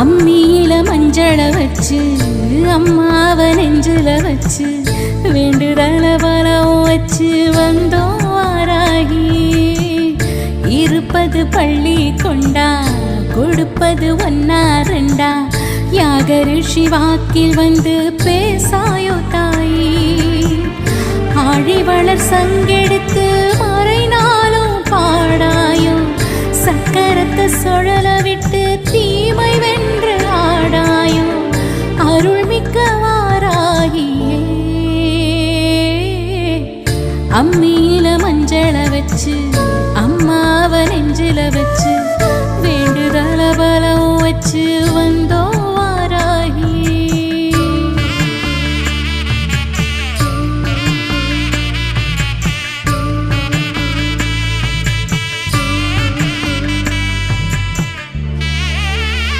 அம்மியில மஞ்சள வச்சு அம்மாவ நெஞ்சில வச்சு வேண்டுதல பலம் வச்சு வந்தோம் வாராகி. இருப்பது பள்ளி கொண்டா கொடுப்பது ஒன்னா ரெண்டா. யாக ரிஷி வாக்கில் வந்து பேசாயோ தாயி. ஆழி வளர் அம்மியில மஞ்சளை வச்சு அம்மாவை நெஞ்சில வச்சு